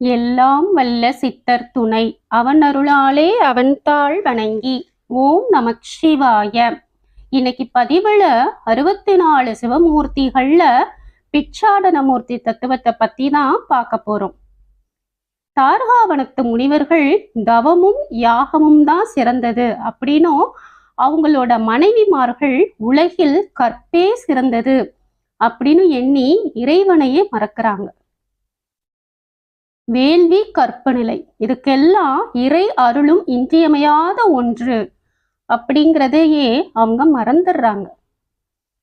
எல்லாம் வல்ல சித்தர் துணை. அவன் அருளாலே அவன் தாழ் வணங்கி ஓம் நமக் சிவாய. இன்னைக்கு பதிவுல அறுபத்தி நாலு சிவமூர்த்திகள்ல பிச்சாடனமூர்த்தி தத்துவத்தை பத்தி தான் பார்க்க போறோம். தார்காவனத்து முனிவர்கள் தவமும் யாகமும் தான் சிறந்தது அப்படின்னும் அவங்களோட மனைவிமார்கள் உலகில் கற்பே சிறந்தது அப்படின்னு எண்ணி இறைவனையே மறக்கிறாங்க. வேள்வி கற்பநிலை இதுக்கெல்லாம் இறை அருளும் இன்றியமையாத ஒன்று. அப்படிங்கிறதையே அவங்க மறந்துடுறாங்க.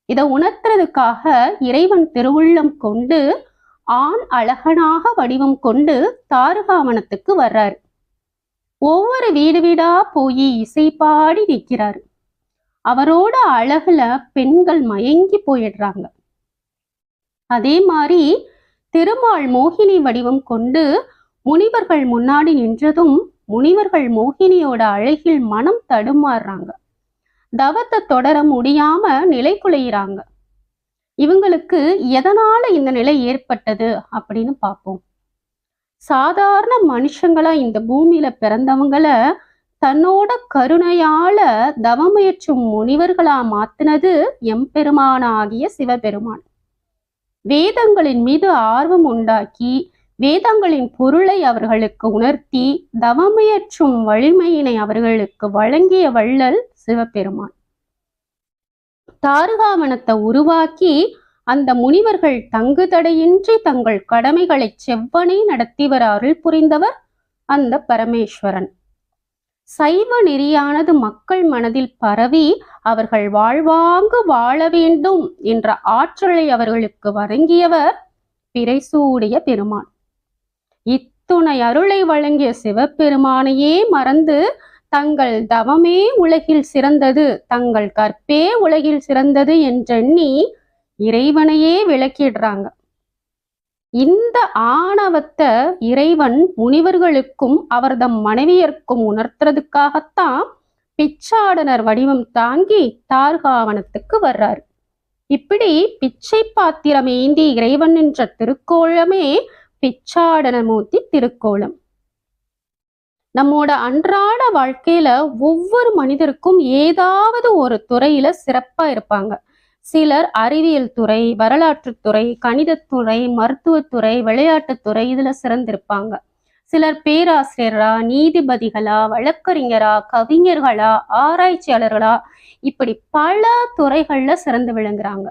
இதை உணர்த்துறதுக்காக இறைவன் திருவுள்ளம் கொண்டு ஆண் அழகனாக வடிவம் கொண்டு தாருகாவனத்துக்கு வர்றாரு. ஒவ்வொரு வீடு வீடா போய் இசை பாடி நிற்கிறாரு. அவரோட அழகுல பெண்கள் மயங்கி போயிடுறாங்க. அதே மாதிரி திருமால் மோகினி வடிவம் கொண்டு முனிவர்கள் முன்னாடி நின்றதும் முனிவர்கள் மோகினியோட அழகில் மனம் தடுமாறுறாங்க. தவத்தை தொடர முடியாம நிலை குலையிறாங்க. இவங்களுக்கு எதனால இந்த நிலை ஏற்பட்டது அப்படின்னு பார்ப்போம். சாதாரண மனுஷங்களா இந்த பூமியில பிறந்தவங்கள தன்னோட கருணையால தவமுயற்றும் முனிவர்களா மாத்தினது எம்பெருமானாகிய சிவபெருமான். வேதங்களின் மீது ஆர்வம் உண்டாக்கி வேதங்களின் பொருளை அவர்களுக்கு உணர்த்தி தவமையற்றும் வலிமையினை அவர்களுக்கு வழங்கிய வள்ளல் சிவபெருமான். தாருகாவனத்தை உருவாக்கி அந்த முனிவர்கள் தங்கு தடையின்றி தங்கள் கடமைகளை செவ்வனே நடத்தி வர அருள் புரிந்தவர் அந்த பரமேஸ்வரன். சைவ நெறியானது மக்கள் மனதில் பரவி அவர்கள் வாழ்வாங்கு வாழ வேண்டும் என்ற ஆற்றலை அவர்களுக்கு வழங்கியவர் பிறைசூடிய பெருமான். இத்துணை அருளை வழங்கிய சிவபெருமானையே மறந்து தங்கள் தவமே உலகில் சிறந்தது தங்கள் கற்பே உலகில் சிறந்தது என்றெண்ணி இறைவனையே விளக்கிடுறாங்க. இந்த ஆணவத்தை இறைவன் முனிவர்களுக்கும் அவர்தம் மனைவியர்க்கும் உணர்த்துறதுக்காகத்தான் பிச்சாடனர் வடிவம் தாங்கி தார்காவனத்துக்கு வர்றாரு. இப்படி பிச்சை பாத்திரம் ஏந்தி இறைவன் என்ற திருக்கோளமே பிச்சாடனமூர்த்தி திருக்கோளம் நம்மோட அன்றாட வாழ்க்கையில ஒவ்வொரு மனிதருக்கும் ஏதாவது ஒரு துறையில சிறப்பா இருப்பாங்க. சிலர் அறிவியல் துறை வரலாற்றுத்துறை கணிதத்துறை மருத்துவத்துறை விளையாட்டுத்துறை இதுல சிறந்திருப்பாங்க. சிலர் பேராசிரியரா நீதிபதிகளா வழக்கறிஞரா கவிஞர்களா ஆராய்ச்சியாளர்களா இப்படி பல துறைகள்ல சிறந்து விளங்குறாங்க.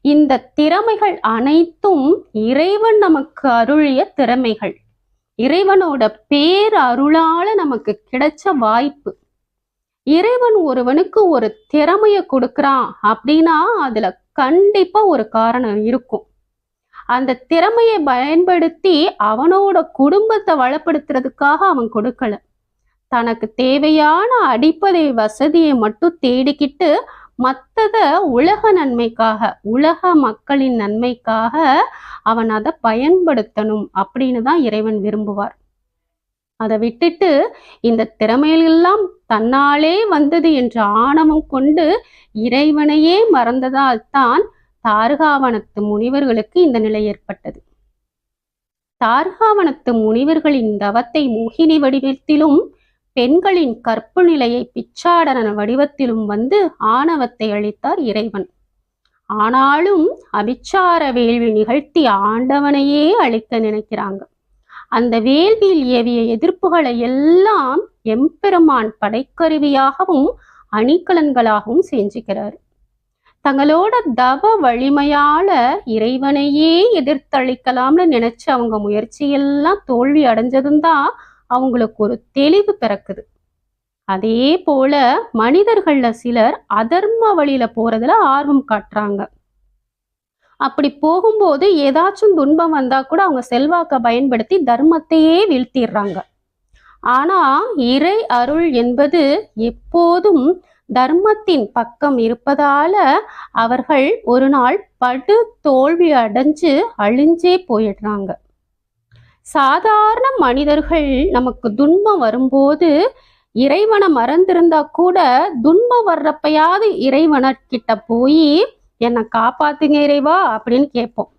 இந்த திறமைகள் அனைத்தும் இறைவன் நமக்கு அருளிய திறமைகள். இறைவனோட பேர் அருளால நமக்கு கிடைச்ச வாய்ப்பு. இறைவன் ஒருவனுக்கு ஒரு திறமைய கொடுக்குறான் அப்படின்னா அதுல கண்டிப்பா ஒரு காரணம் இருக்கும். அந்த திறமையை பயன்படுத்தி அவனோட குடும்பத்தை வளப்படுத்துறதுக்காக அவன் கொடுக்கல. தனக்கு தேவையான அடிப்படை வசதியை மட்டும் தேடிக்கிட்டு மற்றத உலக நன்மைக்காக உலக மக்களின் நன்மைக்காக அவன் அதை பயன்படுத்தணும் அப்படின்னு தான் இறைவன் விரும்புவார். அதை விட்டுட்டு இந்த திறமையெல்லாம் தன்னாலே வந்தது என்ற ஆணவம் கொண்டு இறைவனையே மறந்ததால் தான் தாரகாவனத்து முனிவர்களுக்கு இந்த நிலை ஏற்பட்டது. தார்காவனத்து முனிவர்களின் தவத்தை மோகினி வடிவத்திலும் பெண்களின் கற்பு நிலையை பிச்சாடன வடிவத்திலும் வந்து ஆணவத்தை அளித்தார் இறைவன். ஆனாலும் அபிச்சார வேள்வி நிகழ்த்தி ஆண்டவனையே அழிக்க நினைக்கிறாங்க. அந்த வேள்வியில் ஏவிய எதிர்ப்புகளை எல்லாம் எம்பெருமான் படைக்கருவியாகவும் அணிகலன்களாகவும் செஞ்சுக்கிறார். தங்களோட தவ வலிமையால இறைவனையே எதிர்த்தளிக்கலாம்னு நினைச்சு அவங்க முயற்சியெல்லாம் தோல்வி அடைஞ்சதும் தான் அவங்களுக்கு ஒரு தெளிவு பிறக்குது. அதே போல மனிதர்கள்ல சிலர் அதர்ம வழியில போறதுல ஆர்வம் காட்டுறாங்க. அப்படி போகும்போது ஏதாச்சும் துன்பம் வந்தா கூட அவங்க செல்வாக்க பயன்படுத்தி தர்மத்தையே வீழ்த்திடுறாங்க. ஆனா இறை அருள் என்பது எப்போதும் தர்மத்தின் பக்கம் இருப்பதால அவர்கள் ஒரு நாள் படு தோல்வி அடைஞ்சு அழிஞ்சே போயிடுறாங்க. சாதாரண மனிதர்கள் நமக்கு துன்பம் வரும்போது இறைவனை மறந்திருந்தா கூட துன்பம் வர்றப்பயாவது இறைவனர்கிட்ட போய் என்னை காப்பாத்துங்க இறைவா அப்படின்னு கேட்போம்.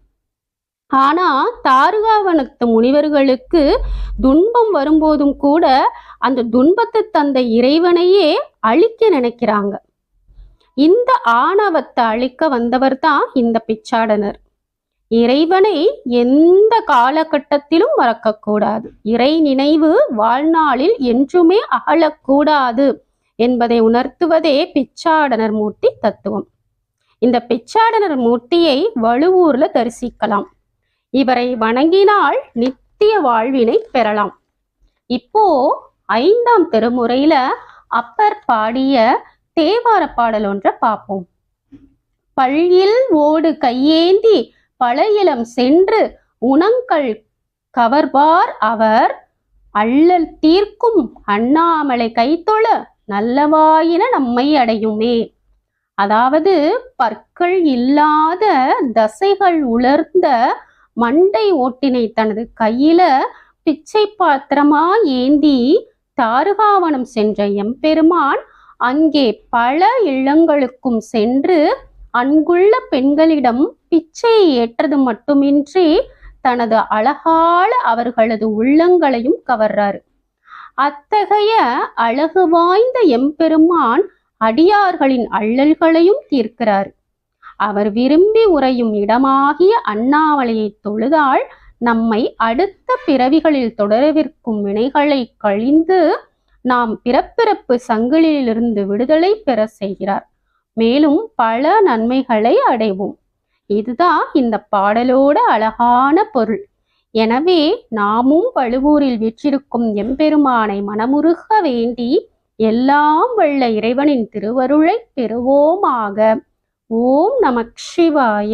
ஆனா தாருகாவனத்து முனிவர்களுக்கு துன்பம் வரும்போதும் கூட அந்த துன்பத்தை தந்த இறைவனையே அழிக்க நினைக்கிறாங்க. இந்த ஆணவத்தை அழிக்க வந்தவர் தான் இந்த பிச்சாடனர். இறைவனை எந்த காலகட்டத்திலும் மறக்கக்கூடாது. இறை நினைவு வாழ்நாளில் என்றுமே அகலக்கூடாது என்பதை உணர்த்துவதே பிச்சாடனர் மூர்த்தி தத்துவம். இந்த பிச்சாடனர் மூர்த்தியை வழுவூர்ல தரிசிக்கலாம். இவரை வணங்கினால் நித்திய வாழ்வினை பெறலாம். இப்போ ஐந்தாம் திருமுறையில அப்பர் பாடிய தேவார பாடல் ஒன்றை பார்ப்போம். பள்ளியில் ஓடு கையேந்தி பழையிலம் சென்று உணங்கள் கவர்வார் அவர் அள்ளல் தீர்க்கும் அண்ணாமலை கைத்தொழ நல்லவாயின நம்மை அடையுமே. அதாவது பற்கள் இல்லாத தசைகள் உலர்ந்த மண்டை ஓட்டினை தனது கையில பிச்சை பாத்திரமா ஏந்தி தாருகாவனம் சென்ற எம்பெருமான் அங்கே பல இல்லங்களுக்கும் சென்று அன்புள்ள பெண்களிடம் பிச்சை ஏற்றது மட்டுமின்றி தனது அழகால அவர்களது உள்ளங்களையும் கவர்றாரு. அத்தகைய அழகு வாய்ந்த எம்பெருமான் அடியார்களின் அள்ளல்களையும் தீர்க்கிறார். அவர் விரும்பி உறையும் இடமாகிய அண்ணாமலையை தொழுதால் நம்மை அடுத்த பிறவிகளில் தொடரவிருக்கும் வினைகளை கழிந்து நாம் பிறப்பிறப்பு சங்கிலியிலிருந்து விடுதலை பெற செய்கிறார். மேலும் பல நன்மைகளை அடைவோம். இதுதான் இந்த பாடலோட அழகான பொருள். எனவே நாமும் வழுவூரில் வீற்றிருக்கும் எம்பெருமானை மனமுருக வேண்டி எல்லாம் வல்ல இறைவனின் திருவருளை பெறுவோமாக. ஓம் நமக் சிவாய.